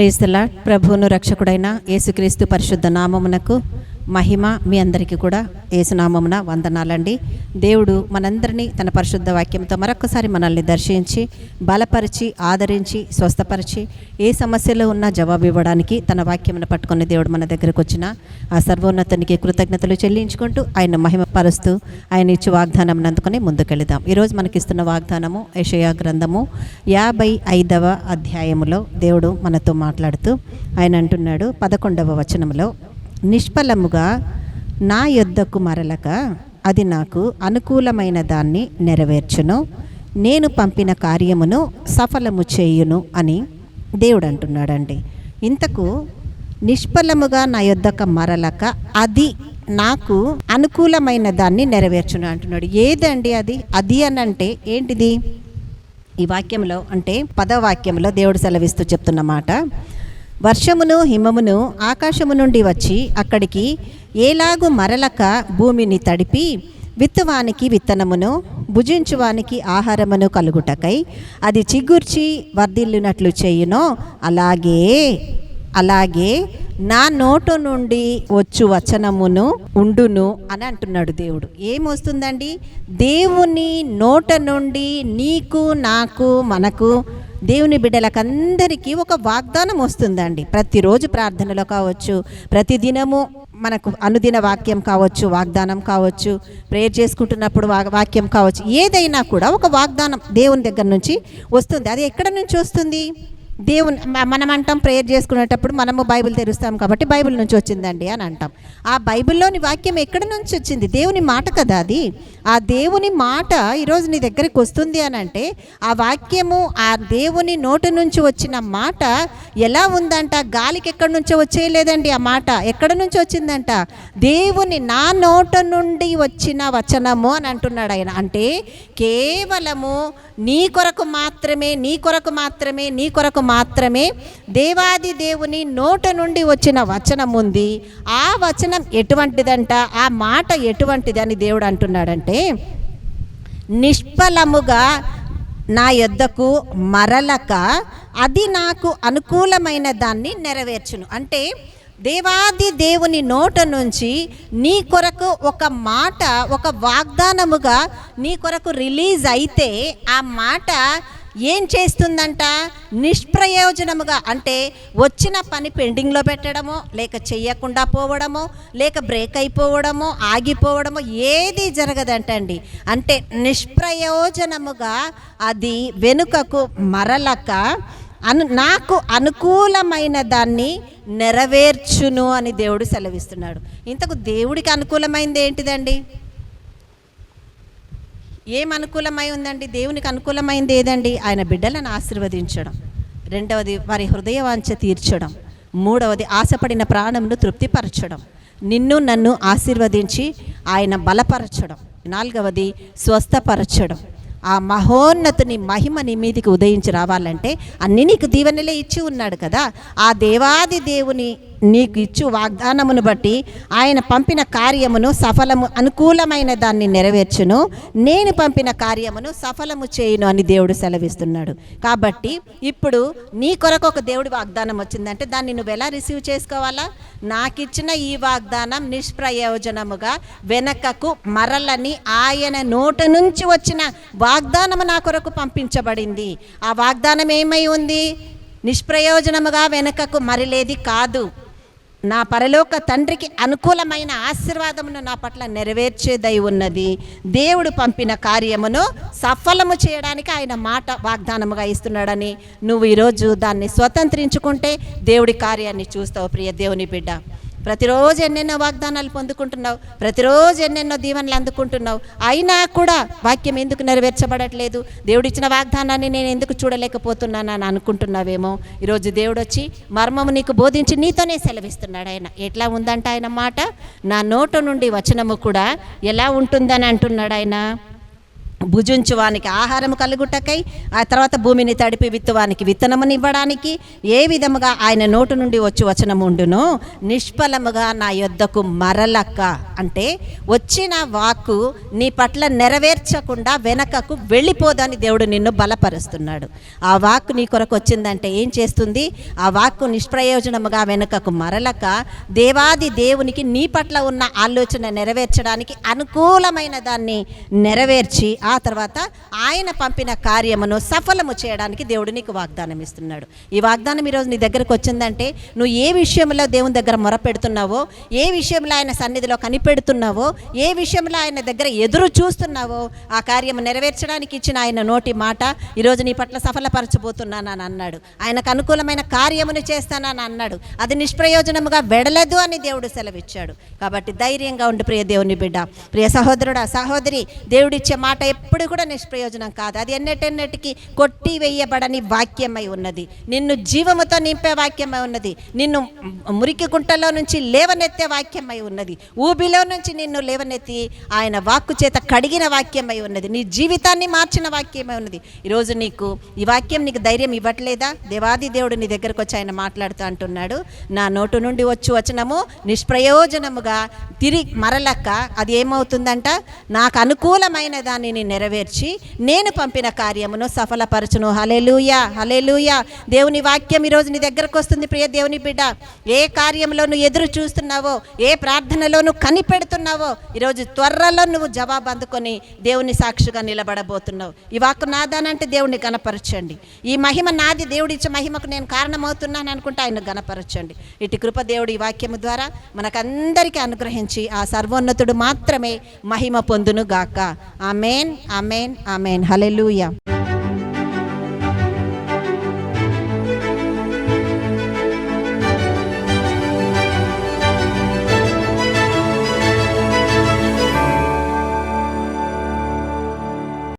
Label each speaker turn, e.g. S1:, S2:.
S1: ప్రేస్తలా ప్రభువును రక్షకుడైన యేసుక్రీస్తు పరిశుద్ధ నామమునకు మహిమ మీ అందరికీ కూడా ఏసునామమున వందనాలండి. దేవుడు మనందరినీ తన పరిశుద్ధ వాక్యంతో మరొకసారి మనల్ని దర్శించి బలపరిచి ఆదరించి స్వస్థపరిచి ఏ సమస్యలో ఉన్నా జవాబు ఇవ్వడానికి తన వాక్యమును పట్టుకుని దేవుడు మన దగ్గరకు వచ్చిన ఆ సర్వోన్నతునికి కృతజ్ఞతలు చెల్లించుకుంటూ ఆయన మహిమపరుస్తూ ఆయన ఇచ్చి వాగ్దానం అందుకొని ముందుకెళదాం. ఈరోజు మనకిస్తున్న వాగ్దానము యెషయా గ్రంథము యాభై ఐదవ అధ్యాయములో దేవుడు మనతో మాట్లాడుతూ ఆయన అంటున్నాడు పదకొండవ వచనంలో నిష్ఫలముగా నా యొద్దకు మరలక అది నాకు అనుకూలమైన దాన్ని నెరవేర్చును. నేను పంపిన కార్యమును సఫలము చేయును అని దేవుడు అంటున్నాడండి ఇంతకు నిష్ఫలముగా నా యొద్దకు మరలక అది నాకు అనుకూలమైన దాన్ని నెరవేర్చును అంటున్నాడు. ఏదండి అది? అది అని అంటే ఏంటిది? ఈ వాక్యంలో అంటే పదవాక్యంలో దేవుడు సెలవిస్తూ చెప్తున్నమాట వర్షమును హిమమును ఆకాశము నుండి వచ్చి అక్కడికి ఏలాగు మరలక భూమిని తడిపి విత్తువానికి విత్తనమును భుజించువానికి ఆహారమును కలుగుటకై అది చిగుర్చి వర్ధిల్లినట్లు చేయునో అలాగే అలాగే నా నోటు నుండి వచ్చు వచనమును ఉండును అని అంటున్నాడు దేవుడు. ఏమొస్తుందండి? దేవుని నోట నుండి నీకు నాకు మనకు దేవుని బిడ్డలకందరికీ ఒక వాగ్దానం వస్తుందండి. ప్రతిరోజు ప్రార్థనలో కావచ్చు ప్రతిదినము మనకు అనుదిన వాక్యం కావచ్చు వాగ్దానం కావచ్చు ప్రేయర్ చేసుకుంటున్నప్పుడు వాక్యం కావచ్చు ఏదైనా కూడా ఒక వాగ్దానం దేవుని దగ్గర నుంచి వస్తుంది. అది ఎక్కడ నుంచి వస్తుంది? దేవుని మనం అంటాం ప్రేయర్ చేసుకునేటప్పుడు మనము బైబిల్ తెరుస్తాం కాబట్టి బైబిల్ నుంచి వచ్చిందండి అని అంటాం. ఆ బైబిల్లోని వాక్యం ఎక్కడి నుంచి వచ్చింది? దేవుని మాట కదా అది. ఆ దేవుని మాట ఈరోజు నీ దగ్గరికి వస్తుంది అని అంటే ఆ వాక్యము ఆ దేవుని నోటి నుంచి వచ్చిన మాట ఎలా ఉందంట? గాలికి ఎక్కడి నుంచో వచ్చేయలేదండి ఆ మాట. ఎక్కడి నుంచి వచ్చిందంట? దేవుని నా నోట నుండి వచ్చిన వచనము అని అంటున్నాడు ఆయన. అంటే కేవలము నీ కొరకు మాత్రమే నీ కొరకు మాత్రమే నీ కొరకు మాత్రమే దేవాది దేవుని నోట నుండి వచ్చిన వచనం ఉంది ఆ వచనం ఎటువంటిదంట? ఆ మాట ఎటువంటిది అని దేవుడు అంటున్నాడంటే నిష్ఫలముగా నా యొద్దకు మరలక అది నాకు అనుకూలమైన దాన్ని నెరవేర్చును. అంటే దేవాది దేవుని నోట నుంచి నీ కొరకు ఒక మాట ఒక వాగ్దానముగా నీ కొరకు రిలీజ్ అయితే ఆ మాట ఏం చేస్తుందంట? నిష్ప్రయోజనముగా అంటే వచ్చిన పని పెండింగ్లో పెట్టడమో లేక చెయ్యకుండా పోవడమో లేక బ్రేక్ అయిపోవడమో ఆగిపోవడమో ఏది జరగదంటండి అంటే నిష్ప్రయోజనముగా అది వెనుకకు మరలక అను నాకు అనుకూలమైన దాన్ని నెరవేర్చును అని దేవుడు సెలవిస్తున్నాడు. ఇంతకు దేవుడికి అనుకూలమైనది ఏంటిదండి? ఏం అనుకూలమై ఉందండి? దేవునికి అనుకూలమైంది ఏదండి? ఆయన బిడ్డలను ఆశీర్వదించడం. రెండవది వారి హృదయవాంఛ తీర్చడం. మూడవది ఆశపడిన ప్రాణంను తృప్తిపరచడం. నిన్ను నన్ను ఆశీర్వదించి ఆయన బలపరచడం. నాలుగవది స్వస్థపరచడం. ఆ మహోన్నతుని మహిమ నీ మీదికి ఉదయించి రావాలంటే అన్ని నీకు దీవెనలే ఇచ్చి ఉన్నాడు కదా. ఆ దేవాది దేవుని నీకు ఇచ్చు వాగ్దానమును బట్టి ఆయన పంపిన కార్యమును సఫలము అనుకూలమైన దాన్ని నెరవేర్చును. నేను పంపిన కార్యమును సఫలము చేయును అని దేవుడు సెలవిస్తున్నాడు. కాబట్టి ఇప్పుడు నీ కొరకు ఒక దేవుడి వాగ్దానం వచ్చిందంటే దాన్ని నువ్వు ఎలా రిసీవ్ చేసుకోవాలా? నాకిచ్చిన ఈ వాగ్దానం నిష్ప్రయోజనముగా వెనకకు మరలని ఆయన నోట నుంచి వచ్చిన వాగ్దానము నా కొరకు పంపించబడింది. ఆ వాగ్దానం ఏమై ఉంది? నిష్ప్రయోజనముగా వెనకకు మరలేది కాదు. నా పరలోక తండ్రికి అనుకూలమైన ఆశీర్వాదమును నా పట్ల నెరవేర్చేదై ఉన్నది. దేవుడు పంపిన కార్యమును సఫలము చేయడానికి ఆయన మాట వాగ్దానముగా ఇస్తున్నాడని నువ్వు ఈరోజు దాన్ని స్వతంత్రించుకుంటే దేవుడి కార్యాన్ని చూస్తావు ప్రియ దేవుని బిడ్డ. ప్రతిరోజు ఎన్నెన్నో వాగ్దానాలు పొందుకుంటున్నావు ప్రతిరోజు ఎన్నెన్నో దీవెనలు అందుకుంటున్నావు అయినా కూడా వాక్యం ఎందుకు నెరవేర్చబడట్లేదు? దేవుడిచ్చిన వాగ్దానాన్ని నేను ఎందుకు చూడలేకపోతున్నాను అని అనుకుంటున్నావేమో? ఈరోజు దేవుడు వచ్చి మర్మము నీకు బోధించి నీతోనే సెలవిస్తున్నాడు ఆయన. ఎట్లా ఉందంట ఆయన మాట? నా నోటు నుండి వచనము కూడా ఎలా ఉంటుందని అంటున్నాడు ఆయన. భుజించువానికి ఆహారం కలుగుటకై ఆ తర్వాత భూమిని తడిపి విత్తువానికి విత్తనమునివ్వడానికి ఏ విధముగా ఆయన నోటు నుండి వచ్చి వచనం ఉండునో నిష్ఫలముగా నా యొద్దకు మరలక్క అంటే వచ్చిన వాక్కు నీ పట్ల నెరవేర్చకుండా వెనకకు వెళ్ళిపోదని దేవుడు నిన్ను బలపరుస్తున్నాడు. ఆ వాక్కు నీ కొరకు వచ్చిందంటే ఏం చేస్తుంది? ఆ వాక్కు నిష్ప్రయోజనముగా వెనుకకు మరలక దేవాది దేవునికి నీ పట్ల ఉన్న ఆలోచన నెరవేర్చడానికి అనుకూలమైన దాన్ని నెరవేర్చి ఆ ఆ తర్వాత ఆయన పంపిన కార్యమును సఫలము చేయడానికి దేవుడు నీకు వాగ్దానం ఇస్తున్నాడు. ఈ వాగ్దానం ఈరోజు నీ దగ్గరకు వచ్చిందంటే నువ్వు ఏ విషయంలో దేవుని దగ్గర మొరపెడుతున్నావో ఏ విషయంలో ఆయన సన్నిధిలో కనిపెడుతున్నావో ఏ విషయంలో ఆయన దగ్గర ఎదురు చూస్తున్నావో ఆ కార్యము నెరవేర్చడానికి ఇచ్చిన ఆయన నోటి మాట ఈరోజు నీ పట్ల సఫలపరచబోతున్నానని అన్నాడు. ఆయనకు అనుకూలమైన కార్యమును చేస్తానని అన్నాడు. అది నిష్ప్రయోజనముగా వెడలదు అని దేవుడు సెలవిచ్చాడు. కాబట్టి ధైర్యంగా ఉండి ప్రియ దేవుని బిడ్డ. ప్రియ సహోదరుడా సహోదరి దేవుడిచ్చే మాట ఎప్పుడు కూడా నిష్ప్రయోజనం కాదు. అది ఎన్నటెన్నటికి కొట్టి వేయబడని వాక్యమై ఉన్నది. నిన్ను జీవముతో నింపే వాక్యమై ఉన్నది. నిన్ను మురికి గుంటలో నుంచి లేవనెత్తే వాక్యమై ఉన్నది. ఊబిలో నుంచి నిన్ను లేవనెత్తి ఆయన వాక్కు చేత కడిగిన వాక్యమై ఉన్నది. నీ జీవితాన్ని మార్చిన వాక్యమై ఉన్నది. ఈరోజు నీకు ఈ వాక్యం నీకు ధైర్యం ఇవ్వట్లేదా? దేవాది దేవుడు నీ దగ్గరకు వచ్చి ఆయన మాట్లాడుతూ అంటున్నాడు నా నోటు నుండి వచ్చి వచనము నిష్ప్రయోజనముగా తిరిగి మరలక్క అది ఏమవుతుందంట? నాకు అనుకూలమైన దానిని నెరవేర్చి నేను పంపిన కార్యమును సఫలపరచును. హలేలుయా హలేలుయా దేవుని వాక్యం ఈరోజు నీ దగ్గరకు వస్తుంది ప్రియ దేవుని బిడ్డ. ఏ కార్యంలో నువ్వు ఎదురు చూస్తున్నావో ఏ ప్రార్థనలో నువ్వు కనిపెడుతున్నావో ఈరోజు త్వరలో నువ్వు జవాబు అందుకొని దేవుని సాక్షిగా నిలబడబోతున్నావు. ఈ వాక్కు నాదానంటే దేవుడిని గనపరచండి ఈ మహిమ నాది దేవుడిచ్చే మహిమకు నేను కారణమవుతున్నాను అనుకుంటే ఆయన గనపరచండి ఇటు కృప దేవుడు ఈ వాక్యము ద్వారా మనకందరికీ అనుగ్రహించి ఆ సర్వోన్నతుడు మాత్రమే మహిమ పొందును గాక ఆమెన్. Amen amen. హలెలూయా